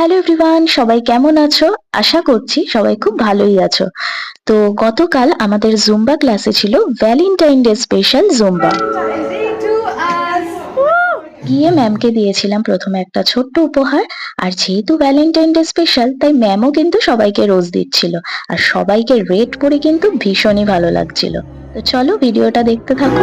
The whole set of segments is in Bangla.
হ্যালো এভরিওয়ান সবাই কেমন আছো? আশা করছি সবাই খুব ভালোই আছো। তো গতকাল আমাদের জুম্বা ক্লাসে ছিল ভ্যালেন্টাইন ডে স্পেশাল জুম্বা. গিয়ে ম্যামকে দিয়েছিলাম প্রথমে একটা ছোট্ট উপহার, আর যেহেতু ভ্যালেন্টাইন ডে স্পেশাল তাই ম্যামও কিন্তু সবাইকে রোজ দিচ্ছিল। আর সবাইকে রেড পরে কিন্তু ভীষণই ভালো লাগছিল। তো চলো ভিডিওটা দেখতে থাকো।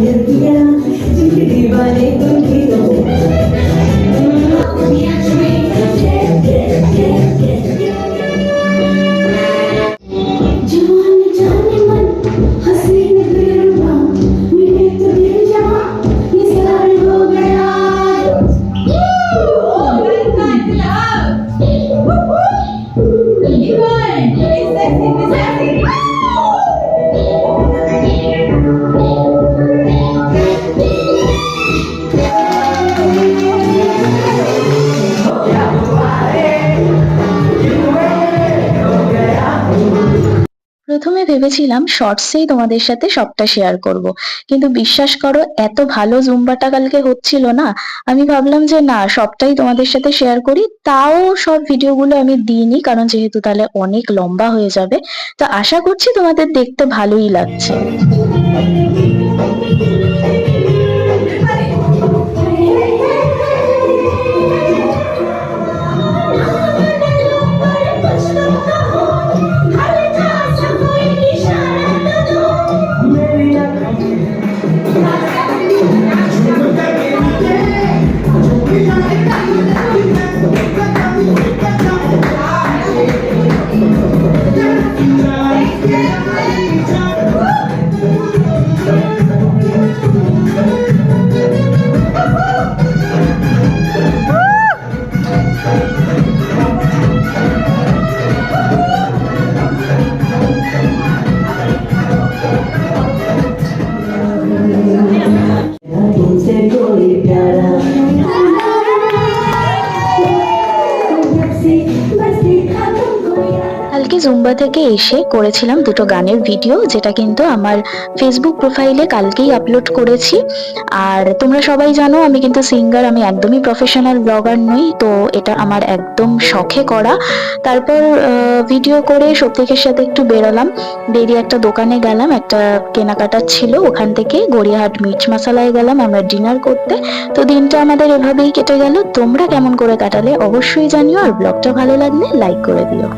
one. It's sexy, it's sexy. প্রথমে ভেবেছিলাম শর্টসেই তোমাদের সাথে সবটা শেয়ার করব। কিন্তু বিশ্বাস করো, এত ভালো জুম্বাটা কালকে হচ্ছিল না। আমি ভাবলাম যে না, সবটাই তোমাদের সাথে শেয়ার করি। তাও সব ভিডিওগুলো আমি দিইনি, কারণ যেহেতু তাহলে অনেক লম্বা হয়ে যাবে। তো আশা করছি তোমাদের দেখতে ভালোই লাগছে। तुमसे कोई प्यारा কালকে জুম্বা থেকে এসে করেছিলাম দুটো গানের ভিডিও যেটা কিন্তু আমার ফেসবুক প্রোফাইলে কালকেই আপলোড করেছি। আর তোমরা সবাই জানো, আমি কিন্তু সিঙ্গার আমি একদমই প্রফেশনাল ব্লগার নই, তো এটা আমার একদম শখে করা। তারপর ভিডিও করে সত্যিকের সাথে একটু বেরোলাম। বেরিয়ে একটা দোকানে গেলাম, একটা কেনাকাটার ছিল, ওখান থেকে গড়িয়াহাট মির্চ মশালায় গেলাম আমরা ডিনার করতে। তো দিনটা আমাদের এভাবেই কেটে গেল। তোমরা কেমন করে কাটালে অবশ্যই জানিও, আর ব্লগটা ভালো লাগলে লাইক করে দিও।